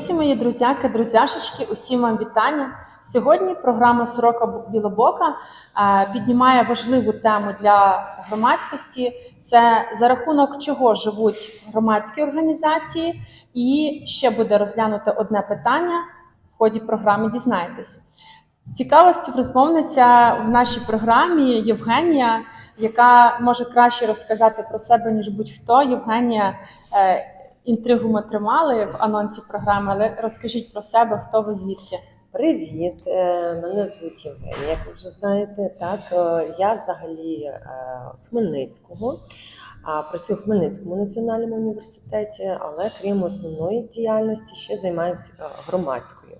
Друзі мої, друзяки, друзяшечки, усім вам вітання. Сьогодні програма Сорока Білобока е, піднімає важливу тему для громадськості. Це за рахунок чого живуть громадські організації, і ще буде розглянуто одне питання в ході програми. Дізнаєтесь. Цікава співрозмовниця в нашій програмі Євгенія, яка може краще розказати про себе ніж будь-хто. Євгенія. Інтригу ми тримали в анонсі програми, але розкажіть про себе, хто ви звідки? Привіт, е, мене звуть Євгенія, як ви вже знаєте. Так, е, я взагалі е, з Хмельницького. Працюю в Хмельницькому національному університеті, але крім основної діяльності ще займаюся громадською.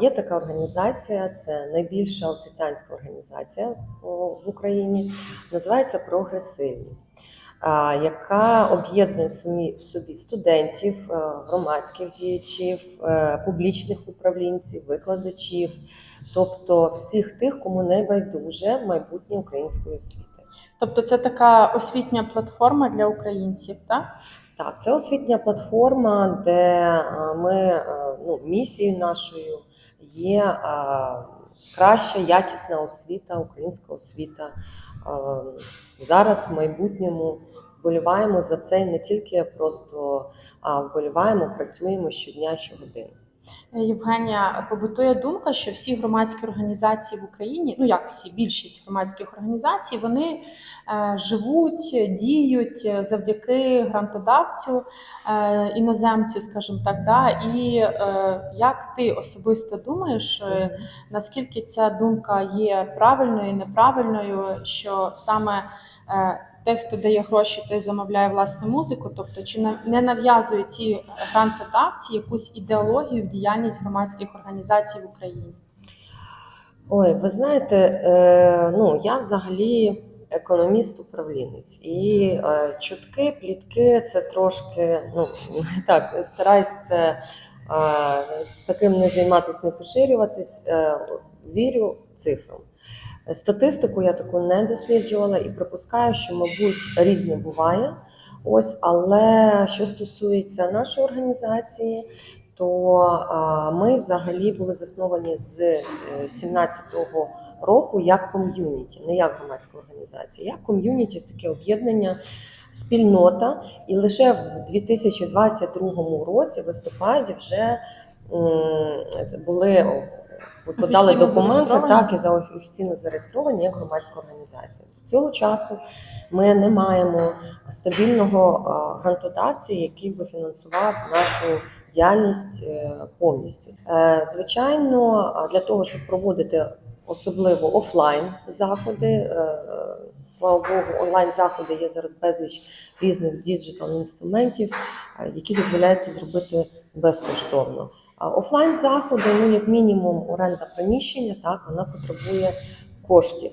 Є така організація, це найбільша освітянська організація в Україні, називається Прогресивні, яка об'єднує в собі студентів, е, громадських діячів, е, публічних управлінців, викладачів, тобто всіх тих, кому не байдуже майбутнє української освіти. Тобто, це така освітня платформа для українців, так? Так, це освітня платформа, де е, ми ну, місією нашою є краща, якісна освіта, українська освіта. Зараз в майбутньому вболіваємо за це не тільки просто а вболіваємо, працюємо щодня, щогодини. Євгенія, побутує думка, що всі громадські організації в Україні, ну як всі, більшість громадських організацій, вони е, живуть, діють завдяки грантодавцю, е, іноземцю, скажімо так. Да? І е, як ти особисто думаєш, наскільки ця думка є правильною і неправильною, що саме е, хто дає гроші, той замовляє власне музику. Тобто, чи не нав'язують ці грантодавці якусь ідеологію в діяльність громадських організацій в Україні? Ой, ви знаєте, е, ну я взагалі економіст-управлінець, і е, чутки, плітки це трошки, ну так, стараюсь це е, таким не займатися, не поширюватись. Вірю цифрам. Статистику я таку не досліджувала і припускаю, що, мабуть, різне буває. Ось, але що стосується нашої організації, то ми взагалі були засновані з е, 17-го року як ком'юніті, не як громадська організація, як ком'юніті, таке об'єднання, спільнота. І лише в 2022 році, в листопаді, вже були о, подали документи, так і за офіційно зареєстровані як громадська організація. З цього часу ми не маємо стабільного грантодавця, який би фінансував нашу діяльність е, повністю. Е, Звичайно, для того, щоб проводити особливо офлайн заходи. е, Слава Богу, онлайн заходи є зараз безліч різних діджитал інструментів, які дозволяють це зробити безкоштовно. Офлайн заходи, ну як мінімум, оренда приміщення, так вона потребує коштів.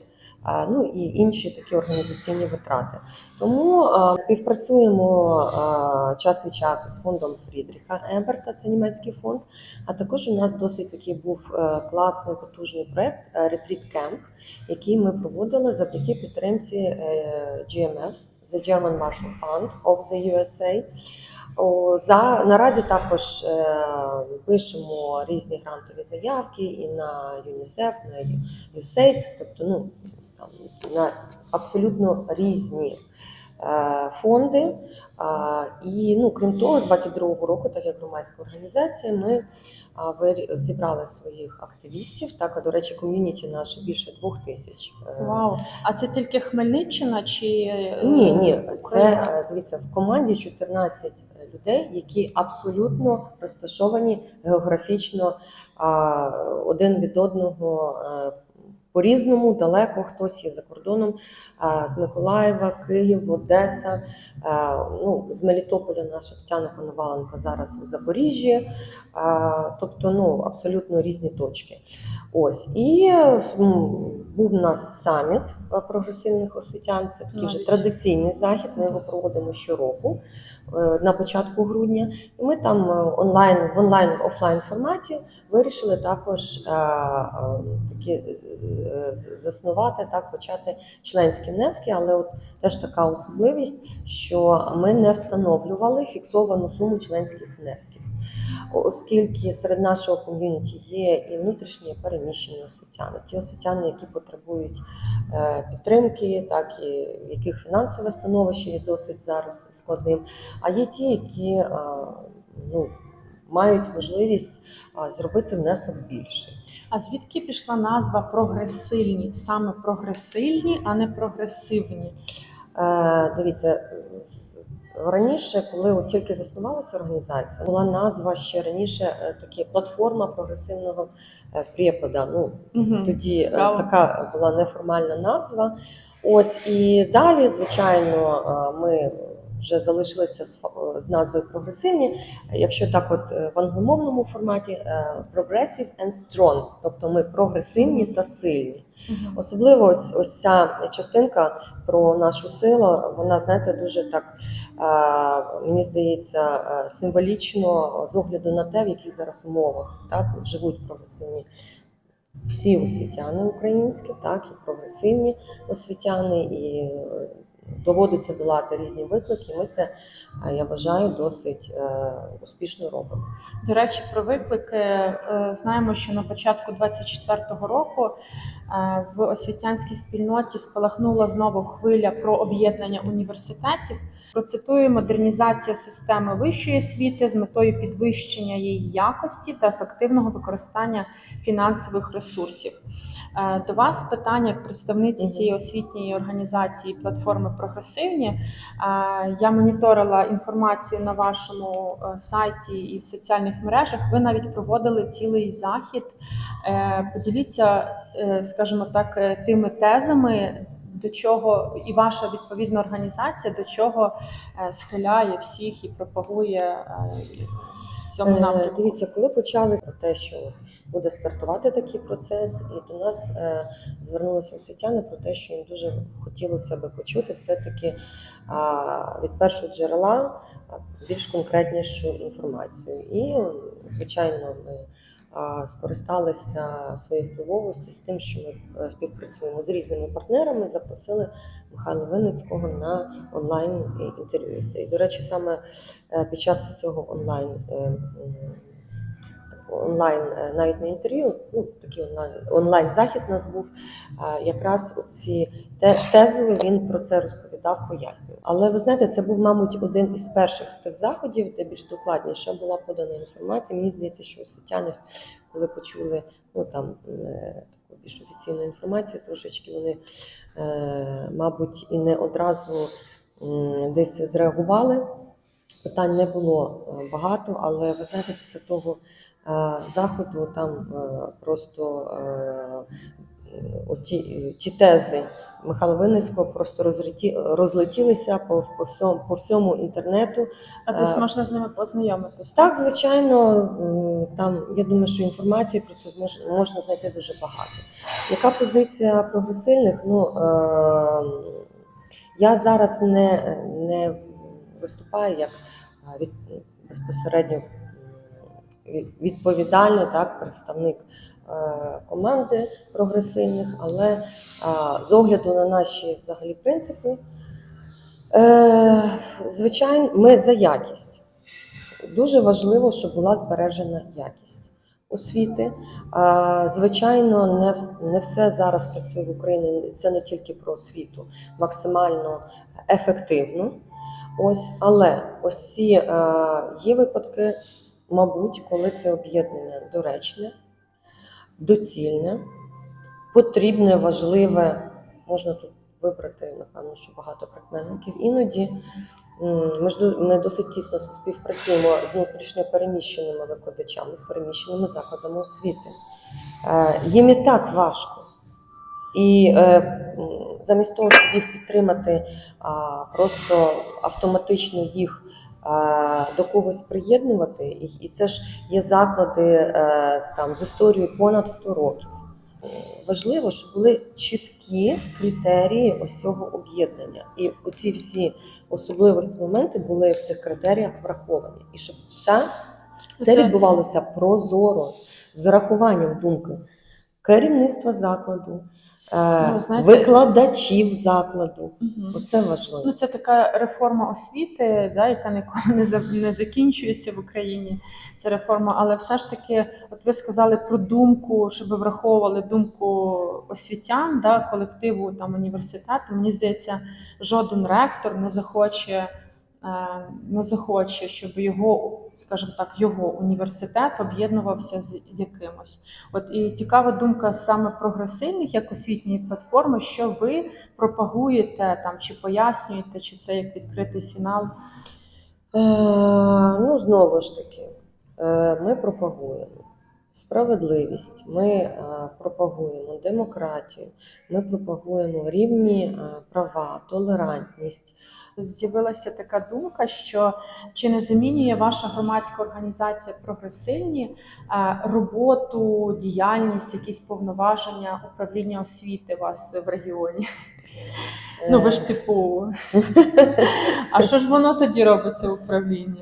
Ну і інші такі організаційні витрати. Тому співпрацюємо час від часу з фондом Фрідріха Еберта, це німецький фонд. А також у нас досить такий був е, класний потужний проект е, Retreat Camp, який ми проводили завдяки підтримці е, GMF, The German Marshall Fund of the USA. За наразі також е, пишемо різні грантові заявки і на ЮНІСЕФ, на USAID, тобто ну там на абсолютно різні е, фонди. Е, і ну крім того, з 22-го року, так як громадська організація, ми зібрали своїх активістів. Так, а до речі, ком'юніті наше більше двох тисяч. Е, Вау! А це тільки Хмельниччина чи е, ні, ні, це Україна? е, дивіться в команді 14 людей, які абсолютно розташовані географічно один від одного по-різному, далеко хтось є за кордоном з Миколаєва, Київ, Одеса. Ну, з Мелітополя наша Тетяна Коноваленко зараз у Запоріжжі. Тобто, ну абсолютно різні точки. Ось і м, був у нас саміт е, прогресивних освітян. Це такий вже Навіть. традиційний захід. Ми його проводимо щороку. е, на початку грудня. І ми там е, онлайн в онлайн офлайн форматі вирішили також такі заснувати так, почати членські внески, але от теж така особливість, що ми не встановлювали фіксовану суму членських внесків. Оскільки серед нашого ком'юніті є і внутрішні переміщені освітяни, ті освітяни, які потребують е, підтримки, так і яких фінансове становище є досить зараз складним. А є ті, які е, ну, мають можливість е, зробити внесок більший. А звідки пішла назва прогресивні? Саме прогресивні, а не прогресивні. Е, дивіться, раніше, коли от тільки заснувалася організація, була назва ще раніше е, такі платформа прогресивного е, препода. Ну, Угу. тоді е, Цікаво. така була неформальна назва. Ось і далі, звичайно, ми вже залишилися з, з назвою прогресивні. Якщо так, от в англомовному форматі progressive and strong, тобто ми прогресивні та сильні. Особливо ось, ось ця частинка про нашу силу, вона, знаєте, дуже так, мені здається, е, символічно з огляду на те, в яких зараз умовах так, живуть прогресивні всі освітяни українські, так, і прогресивні освітяни, і е, доводиться долати різні виклики. Ми це, е, я вважаю, досить е, успішно робимо. До речі, про виклики Е, знаємо, що на початку 24-го року е, в освітянській спільноті спалахнула знову хвиля про об'єднання університетів. Процитую модернізація системи вищої освіти з метою підвищення її якості та ефективного використання фінансових ресурсів. До вас питання як представниці цієї освітньої організації платформи прогресивні. Я моніторила інформацію на вашому е, сайті і в соціальних мережах. Ви навіть проводили цілий захід. Е, Поділіться, е, скажімо так, тими тезами, до чого і ваша відповідна організація до чого схиляє всіх і пропагує в цьому напрямку. Дивіться, коли почали про те, що буде стартувати такий процес, і до нас е, звернулися освітяни про те, що їм дуже хотілося би почути все-таки від першого джерела більш конкретнішу інформацію. І, звичайно, ми скористалися своєю впливовості з тим, що ми е, співпрацюємо з різними партнерами, запросили Михайла Винницького на онлайн інтерв'ю. І, до речі, саме е, під час цього онлайн онлайн е, навіть не інтерв'ю, ну такий онлайн онлайн захід у нас був. Якраз оці те- тезово він про це розповідав, пояснював. Але ви знаєте, це був, мабуть, один із перших тих заходів, де більш докладніше була подана інформація. Мені здається, що освітяни, коли почули ну там е, таку більш офіційну інформацію, трошечки вони, е, мабуть, і не одразу десь зреагували. Питань не було багато, але ви знаєте, після того заходу там е, просто е, оті, ті тези Михайла Винницького просто розлеті, розлетілися по, по, всьому, по всьому інтернету. А десь е, можна з ними познайомитись. Так, звичайно, там я думаю, що інформації про це можна знайти дуже багато. Яка позиція прогресивних? Ну е, я зараз не, не виступаю як е, від, безпосередньо відповідальний так, представник е, команди прогресивних, але е, з огляду на наші взагалі принципи, е, звичайно, ми за якість. Дуже важливо, щоб була збережена якість освіти. Звичайно, не, не все зараз працює в Україні. Це не тільки про освіту, максимально ефективно. Ось, але ось ці є випадки, мабуть, коли це об'єднання доречне, доцільне, потрібне, важливе. Можна тут вибрати, напевно, що багато прикметників. Іноді ми досить тісно співпрацюємо з внутрішньо переміщеними викладачами, з переміщеними закладами освіти. Е, Їм і так важко. І е, замість того, щоб їх підтримати, просто автоматично їх до когось приєднувати, і, і це ж є заклади е, там, з історією понад 100 років. Важливо, щоб були чіткі критерії ось цього об'єднання. І оці всі особливості моменти були в цих критеріях враховані. І щоб це, це відбувалося прозоро, з урахуванням думки керівництва закладу, Ну, знаєте- викладачів закладу. Мгм. Оце важливо. Ну, це така реформа освіти, да, яка ніколи не за- не закінчується в Україні. Це реформа, але все ж таки, от ви сказали про думку, щоб враховували думку освітян, да, колективу там університету. Мені здається, жоден ректор не захоче. е, Не захоче, щоб його, скажімо так, його університет об'єднувався з якимось. От і цікава думка саме прогресивних як освітньої платформи, що ви пропагуєте там чи пояснюєте, чи це як відкритий фінал. Е, ну, знову ж таки, е, ми пропагуємо справедливість, ми е, пропагуємо демократію, ми пропагуємо рівні е, права, толерантність. З'явилася така думка, що чи не замінює ваша громадська організація прогресивні е, роботу, діяльність, якісь повноваження управління освіти у вас в регіоні? Ну ви ж типу. А що ж воно тоді робить це управління?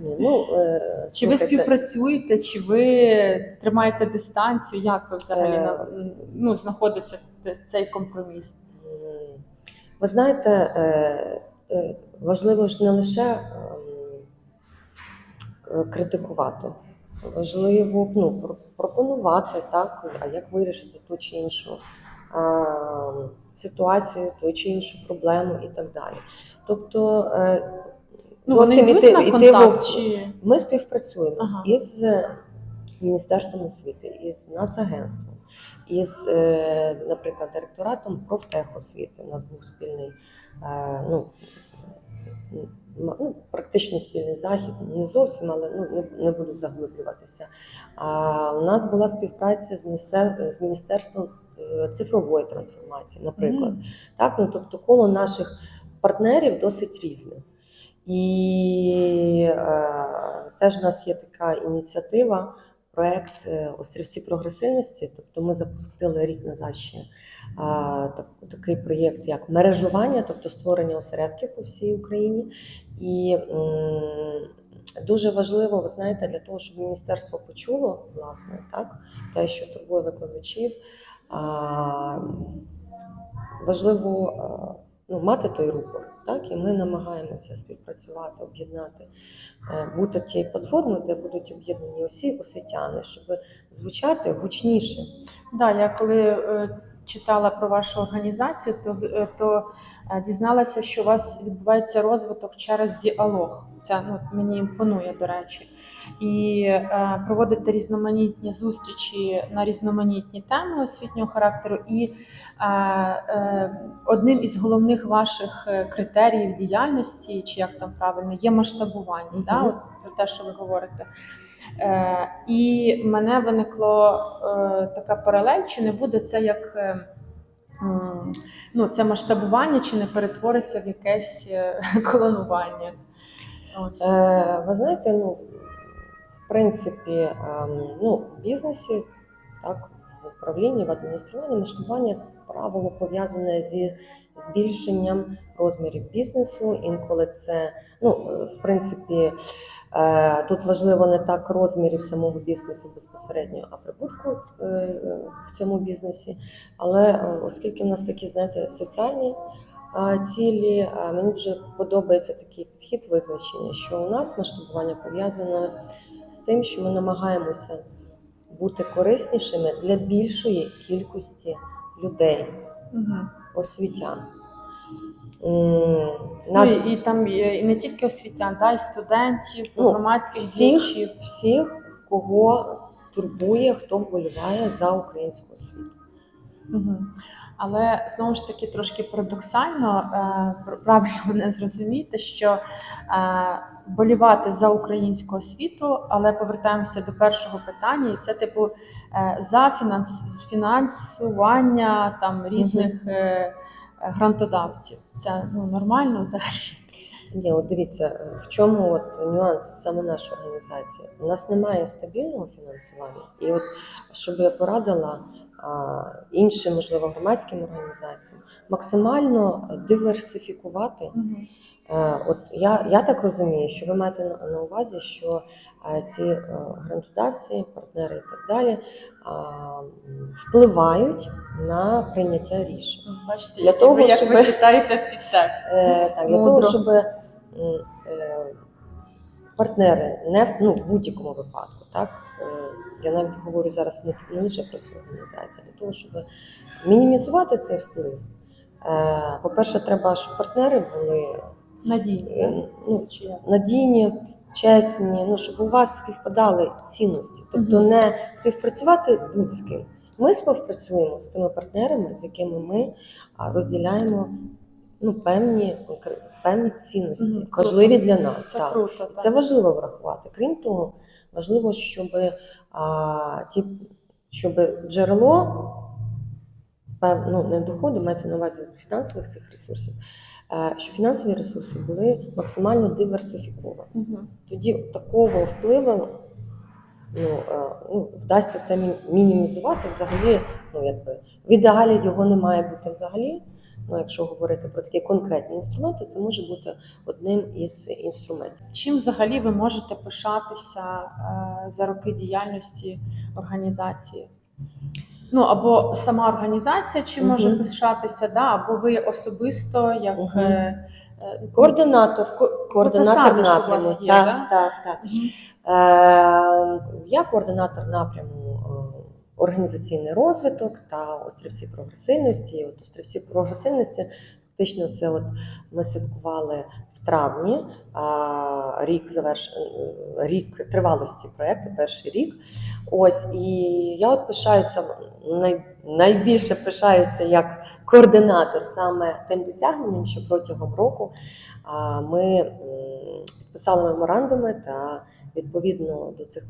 Ні, ну, е, Чи ви співпрацюєте, чи ви тримаєте дистанцію? Як ви взагалі Е. ну, знаходиться цей компроміс? ви знаєте, е, е, важливо ж не лише ем, е, критикувати. Важливо ну, пропонувати, так, а як вирішити ту чи іншу е, ситуацію, ту чи іншу проблему і так далі. Тобто, е, Ну, зовсім йдуть іти- на іти контакт, в- чи Ми співпрацюємо Ага. із Міністерством освіти, із Нацагентством, із, е, наприклад, директоратом профтехосвіти. У нас був спільний, е, ну, ну, практично спільний захід, не зовсім, але ну, не, не буду заглиблюватися. А у нас була співпраця з, міністер, з Міністерством е, цифрової трансформації, наприклад. Мгм. Так, ну тобто коло наших партнерів досить різне. І е, теж в нас є така ініціатива, проект е, Острівці прогресивності. Тобто ми запустили рік назад ще так, такий проєкт, як мережування, тобто створення осередків по всій Україні. І дуже важливо, ви знаєте, для того, щоб міністерство почуло власне так, те, що турбує викладачів. Важливо ну, мати той рупор, так і ми намагаємося співпрацювати, об'єднати, е, бути тією платформою, де будуть об'єднані усі освітяни, щоб звучати гучніше. Да, я коли е, читала про вашу організацію, то, е, то е, дізналася, що у вас відбувається розвиток через діалог. Це ну, мені імпонує, до речі. І е, проводите різноманітні зустрічі на різноманітні теми освітнього характеру. І е, е, одним із головних ваших е, критеріїв діяльності, чи як там правильно, є масштабування. Мгм. Да? От про те, що ви говорите. Е, і мене виникло е, така паралель, чи не буде це як е, ну, це масштабування, чи не перетвориться в якесь е, колонування. Е, ви знаєте, ну в принципі, ем, ну, в бізнесі, так, в управлінні, в адмініструванні масштабування, правило, пов'язане зі збільшенням розмірів бізнесу. Інколи це, ну, е, в принципі, е, тут важливо не так розмірів самого бізнесу безпосередньо, а прибутку е, е, в цьому бізнесі. Але е, оскільки в нас такі, знаєте, соціальні цілі. Мені дуже подобається такий підхід визначення, що у нас масштабування пов'язане з тим, що ми намагаємося бути кориснішими для більшої кількості людей, Мгм. освітян. М, Ну, і, і там і не тільки освітян, да, і студентів, Ну, громадських всіх, діячів. всіх, кого турбує, хто вболіває за українську освіту. Мгм. Але знову ж таки трошки парадоксально е, правильно мене зрозуміти, що е, болівати за українську освіту, але повертаємося до першого питання, і це типу е, за фінанс, фінансування там різних е, грантодавців. Це ну нормально взагалі. Ні, от дивіться, в чому от нюанс саме нашої організації. У нас немає стабільного фінансування. І от щоб я порадила а, іншим, можливо, громадським організаціям, максимально диверсифікувати. Мгм. Е, От я, я так розумію, що ви маєте на, на увазі, що е, ці е, грантодавці, партнери і так далі а, впливають на прийняття рішень. Бачите, Для того, ви, як щоб- ви читаєте підтекст. Е, так, для того, щоб е, партнери не в ну, в будь-якому випадку, так е, я навіть говорю зараз не, не лише про свою організацію, для того, щоб мінімізувати цей вплив. Е, По-перше, треба, щоб партнери були Надійні. е, ну, Чи як? надійні, чесні, ну щоб у вас співпадали цінності, тобто Мгм. не співпрацювати будь з ким. Ми співпрацюємо з тими партнерами, з якими ми а, розділяємо ну, певні, конкре- певні цінності, Мгм, круто. важливі для нас. Це так. круто. Так. Це важливо врахувати. Крім того, важливо, щоб, а, ті, щоб джерело пев- ну, не доходу, мається на увазі фінансових цих ресурсів, щоб фінансові ресурси були максимально диверсифіковані. Мгм. Тоді такого впливу ну, е, ну, вдасться це мінімізувати взагалі. Ну, якби, в ідеалі його не має бути взагалі. Ну, якщо говорити про такі конкретні інструменти, це може бути одним із інструментів. Чим взагалі ви можете пишатися е, за роки діяльності організації? Ну або сама організація чи може Мгм. пишатися, да, або ви особисто як Мгм. е, е, Координатор, Ко- координатор посади, що у вас напряму. є, так, да? так, так. Мгм. Е, Я координатор напряму е, організаційний розвиток та острівці прогресивності. От острівці прогресивності фактично це от ми святкували в травні а, рік заверш... рік тривалості проекту, перший рік. Ось і я от пишаюся най... найбільше пишаюся як координатор саме тим досягненням, що протягом року ми підписали меморандуми та відповідно до цих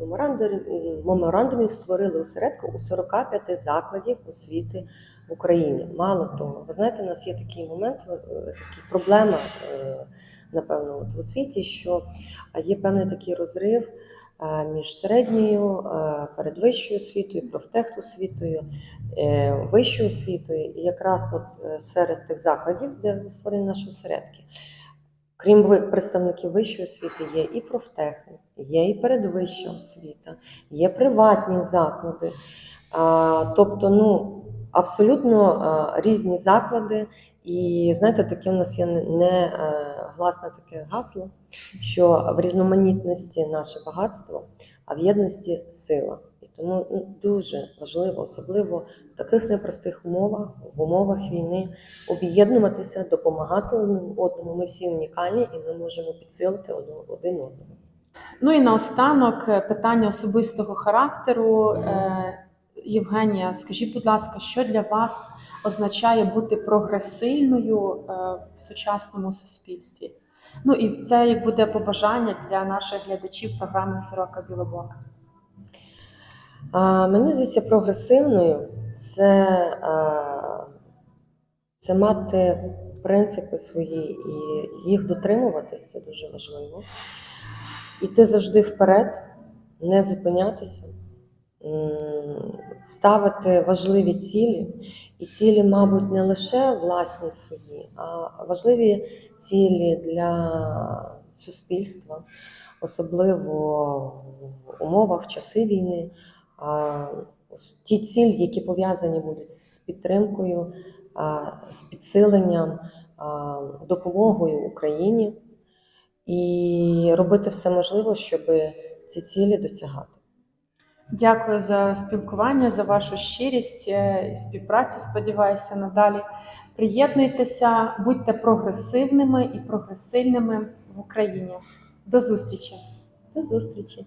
меморандумів, створили осередку у 45 закладів освіти в Україні. Мало того, ви знаєте, у нас є такий момент, е, така проблема, е, напевно, от в освіті, що є певний такий розрив е, між середньою, е, передвищою освітою, профтехосвітою, е, вищою освітою. І якраз от е, серед тих закладів, де створені наші осередки, Крім представників вищої освіти, є і профтехи, є і передвища освіта, є приватні заклади. Тобто, ну, абсолютно різні заклади. І знаєте, таке в нас є не- е, гласне таке гасло, що в різноманітності наше багатство, а в єдності сила. Тому ну, дуже важливо, особливо в таких непростих умовах, в умовах війни, об'єднуватися, допомагати одному. Ми всі унікальні і ми можемо підсилити один- одного. Ну і наостанок е, питання особистого характеру. Е, Євгенія, скажіть, будь ласка, що для вас означає бути прогресивною е, в сучасному суспільстві? Ну і це як буде побажання для наших глядачів програми Сорока Білобока. Мені здається, прогресивною це, це мати принципи свої і їх дотримуватись, це дуже важливо. Іти завжди вперед, не зупинятися, ставити важливі цілі. І цілі, мабуть, не лише власні свої, а важливі цілі для суспільства, особливо в умовах часи війни. Ті цілі, які пов'язані будуть з підтримкою, з підсиленням, допомогою Україні, і робити все можливе, щоб ці цілі досягати. Дякую за спілкування, за вашу щирість е, і співпрацю. Сподіваюся, надалі приєднуйтеся, будьте прогресивними і прогресивними в Україні. До зустрічі! До зустрічі!